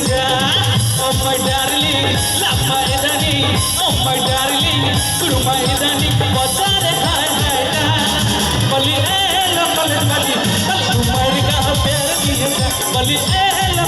প্যার দিয়ে যা ও my darling লা মাই রানী ও মাই ডার্লিং গুরু মাই রানী বসারে হায় হায় যা বলি এ লা কলেজ বালি তোমার কা প্যার দিয়ে যা বলি এ লা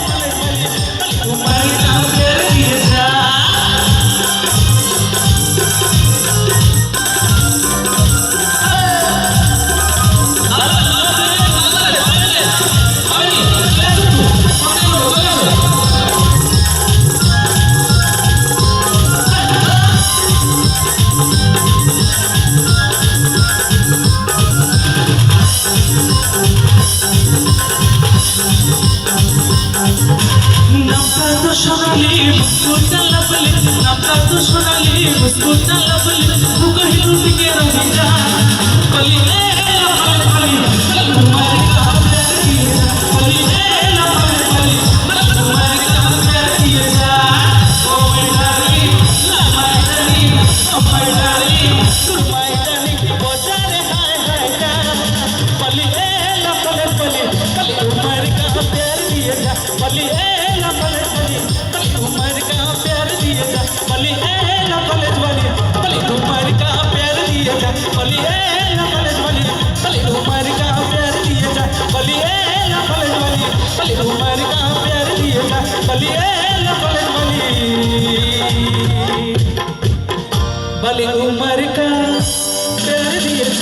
দিয়ে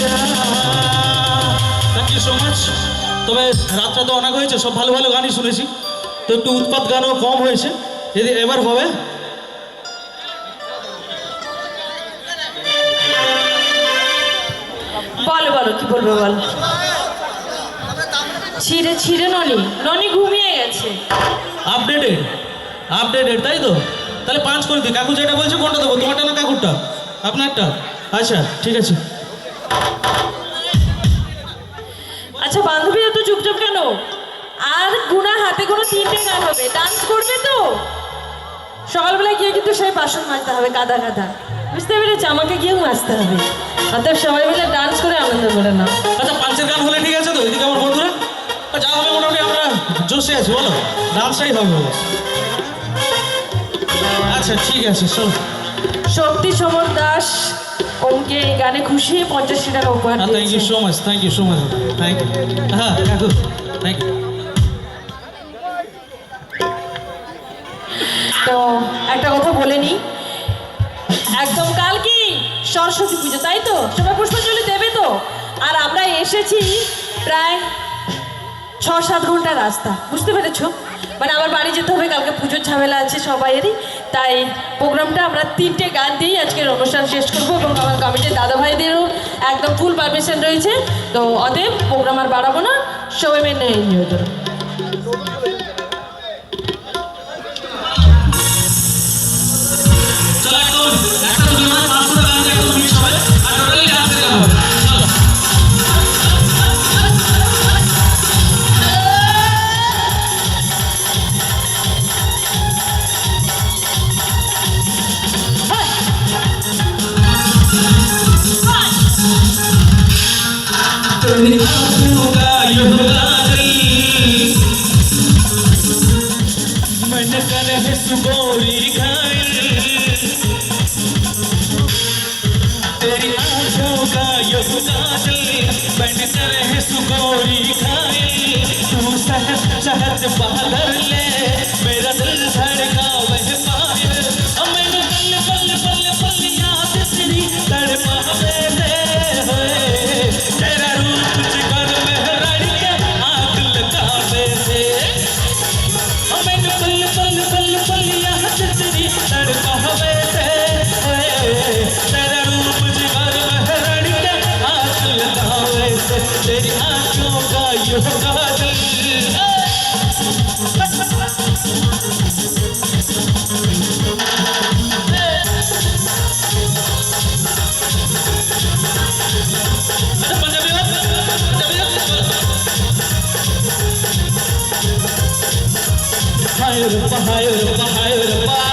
যা থ্যাংক ইউ সো মাচ তবে রাতটা তো অনেক হয়েছে, সব ভালো ভালো গানই শুনেছি। তো একটু উৎপাত গানও কম হয়েছে, যদি এবার হবে। বলো বলো, কি বলব বল? ছিঁড়ে ছিঁড়ে ননি ননি ঘুমিয়ে গেছে। আপডেটেড আপডেটেড তাই তো? তাহলে পাঁচ করে দিই। কাকু যেটা বলছে কোনটা দেবো? তোমারটা না কাকুরটা? আপনারটা? আচ্ছা ঠিক আছে। আচ্ছা বান্ধবী এত চুপচাপ কেন? আর গুনা হাতে কোনো তিনটে গান হবে। ডান্স করবে তো? সকালবেলা গিয়ে কিন্তু সেই বাসন মাজতে হবে কাদা কাদা বুঝতে পেরেছি? আমাকে গিয়েও মাজতে হবে। অতএব সবাই মিলে ডান্স করে আনন্দ করে না আচ্ছা পাঁচের গান আর মোটামুটি আমরা জোশে আছি বলো। ডান্সটাই হবে আচ্ছা ঠিক আছে শোনো। শক্তি সমর দাস ওমকে এই গানে খুশি পঞ্চাশটি টাকা উপহার thank you so much thank you so much thank you হ্যাঁ কাকু থ্যাংক ইউ তো একটা কথা বলে নি। একদম কাল কি? সরস্বতী পুজো তাই তো? সবাই পুষ্পাঞ্জলি দেবে তো? আর আমরা এসেছি প্রায় ছ সাত ঘণ্টা রাস্তা, বুঝতে পেরেছ? মানে আমার বাড়ি যেতে হবে, কালকে পুজোর ঝামেলা আছে সবাইয়েরই, তাই প্রোগ্রামটা আমরা তিনটে গান দিয়েই আজকের অনুষ্ঠান শেষ করব এবং আমার কমিটির দাদা ভাইদেরও একদম ফুল পারমিশন রয়েছে। তো অতএব প্রোগ্রাম আর বাড়াবো না, সবাই মেনে এনজয় করো। চলো है घायल तेरी आँखों का बनकर है सुगोरी घायल तू सहज चहत ले। higher, higher, higher, higher,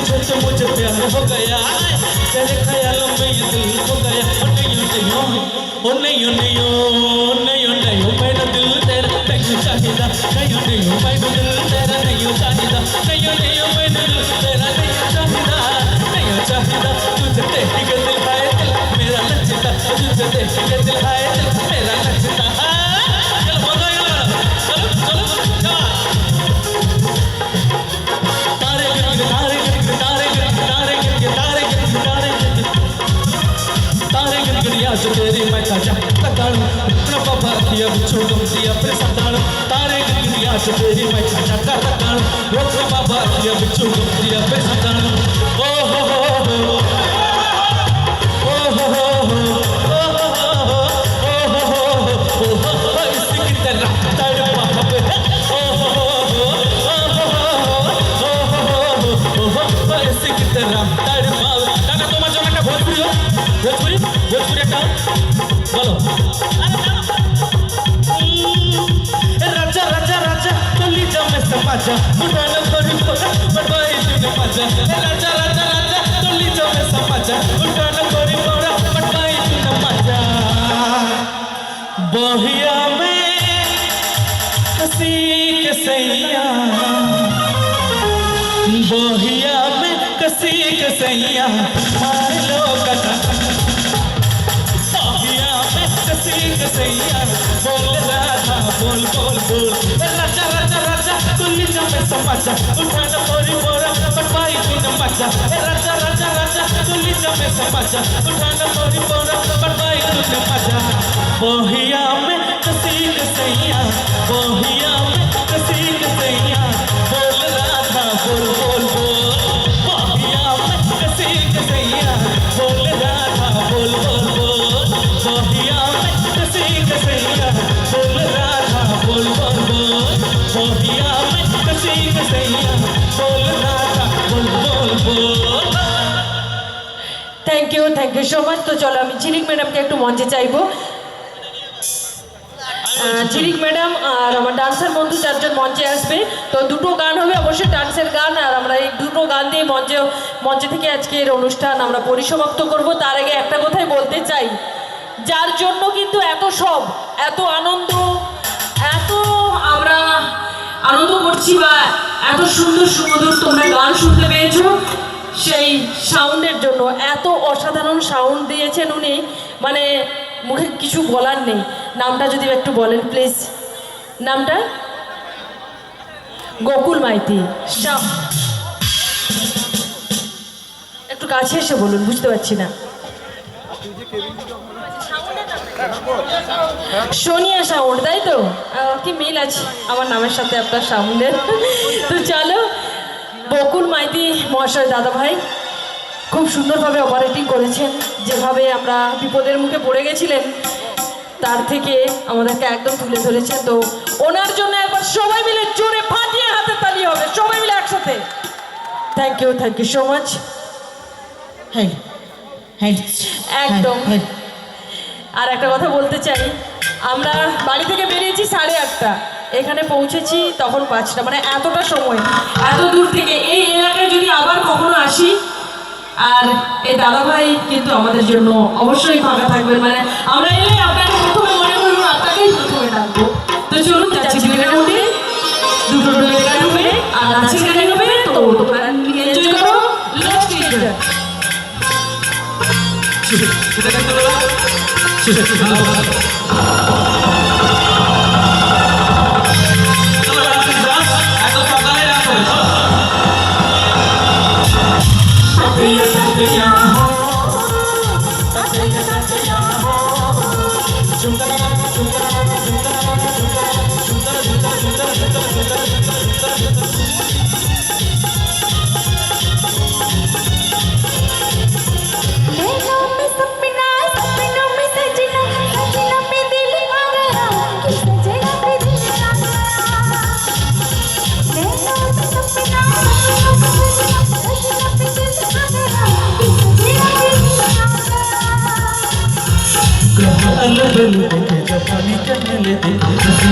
देखा तो मुझे प्यार हो गया। तेरे ख्यालों में ये दिल हो गया। ओ नहीं नहीं, ओ नहीं नहीं ओ नहीं, ओ मेरा दिल तेरा नहीं चाहिदा। नहीं नहीं मेरा दिल तेरा नहीं चाहिदा। नहीं नहीं मेरा दिल तेरा नहीं चाहिदा। नहीं चाहिदा। तुझे देख के दिल है दिल, मेरा नचता तुझे देख के दिल है दिल, मेरा नचता संतान इतना पापा किया बिछो तुम दिया पे संतान तारे दुनिया से तेरी मैं छाछा कर रखा वो इतना पापा किया बिछो तुम दिया पे संतान ओ हो हो हो। पाचा बुढ़ाना थोड़ी पोरा बटवाई तूने पाचा राजा राजा राजा तोली जो मैं समाचा बुढ़ाना थोड़ी पोरा बटवाई तूने पाचा बहिया में हसी के सैया। बहिया में कसी के सैया। मार लो कथा बहिया में कसी के सैया। बोल बोल बोल। राजा राजा राजा नीच में समाचा उठाना पूरी बोरा बटवाई की नमाचा राजा राजा राजा नीच में समाचा उठाना पूरी बोरा बटवाई की नमाचा बोहिया में तस्वीर सैया thank you thank you so much তো চলো, আমি ঝিলিক ম্যাডামকে একটু মঞ্চে চাইব। ঝিলিক ম্যাডাম আর আমার ডান্সার বন্ধু চারজন মঞ্চে আসবে। তো দুটো গান হবে, অবশ্যই ডান্সের গান, আর আমরা এই দুটো গান দিয়ে মঞ্চে মঞ্চে থেকে আজকের অনুষ্ঠান আমরা পরিসমাপ্ত করব। তার আগে একটা কথাই বলতে চাই, যার জন্য কিন্তু এত সব, এত আনন্দ, এত আমরা আনন্দ করছি বা এত সুন্দর সুমধুর তোমরা গান শুনতে পেয়েছ। সেই সাউন্ডের জন্য, এত অসাধারণ সাউন্ড দিয়েছেন উনি মানে মুখে কিছু বলার নেই। নামটা যদি একটু বলেন প্লিজ নামটা? গোকুল মাইতি। একটু কাছে এসে বলুন, বুঝতে পারছি না। সোনিয়া সাউন্ড, তাই তো? কি মিল আছে আমার নামের সাথে আপনার সাউন্ডের? তো চলো বকুল মাইতি মহাশয় দাদা ভাই খুব সুন্দরভাবে অপারেটিং করেছেন। যেভাবে আমরা বিপদের মুখে পড়ে গেছিলেন তার থেকে আমাদেরকে একদম তুলে ধরেছেন। তো ওনার জন্য একবার সবাই মিলে জোরে ফাটিয়ে হাতে তালি হবে। সবাই মিলে একসাথে। Thank you thank you so much হ্যাঁ হ্যাঁ একদম। আর একটা কথা বলতে চাই আমরা বাড়ি থেকে বেরিয়েছি সাড়ে আটটা। এখানে পৌঁছেছি তখন পাঁচটা মানে এতটা সময় এত দূর থেকে এই এলাকায় যদি আবার কখনো আসি আর এই দাদা ভাই কিন্তু আমাদের জন্য অবশ্যই ফাঁকা থাকবেন মানে আমরা এলে আপনাকে প্রথমে মনে করব আপনাকেই প্রথমে ডাকবো তো চলুন যাচ্ছি দুটো বিবেকান আর নাচের গানে হবে তো তোমরা এনজয় করো লেটস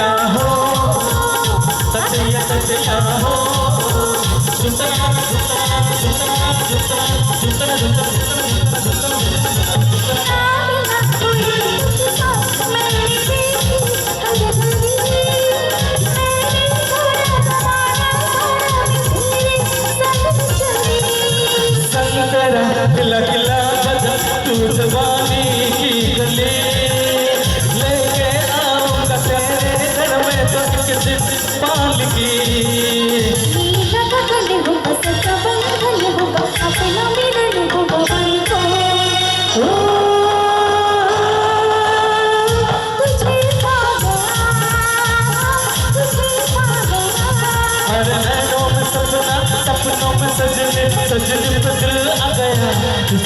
तटया हो तटया तटया हो सुतया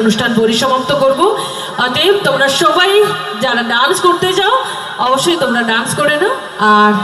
অনুষ্ঠান পরিসমাপ্ত করব অতএব তোমরা সবাই যারা ডান্স করতে যাও অবশ্যই তোমরা ডান্স করে নাও আর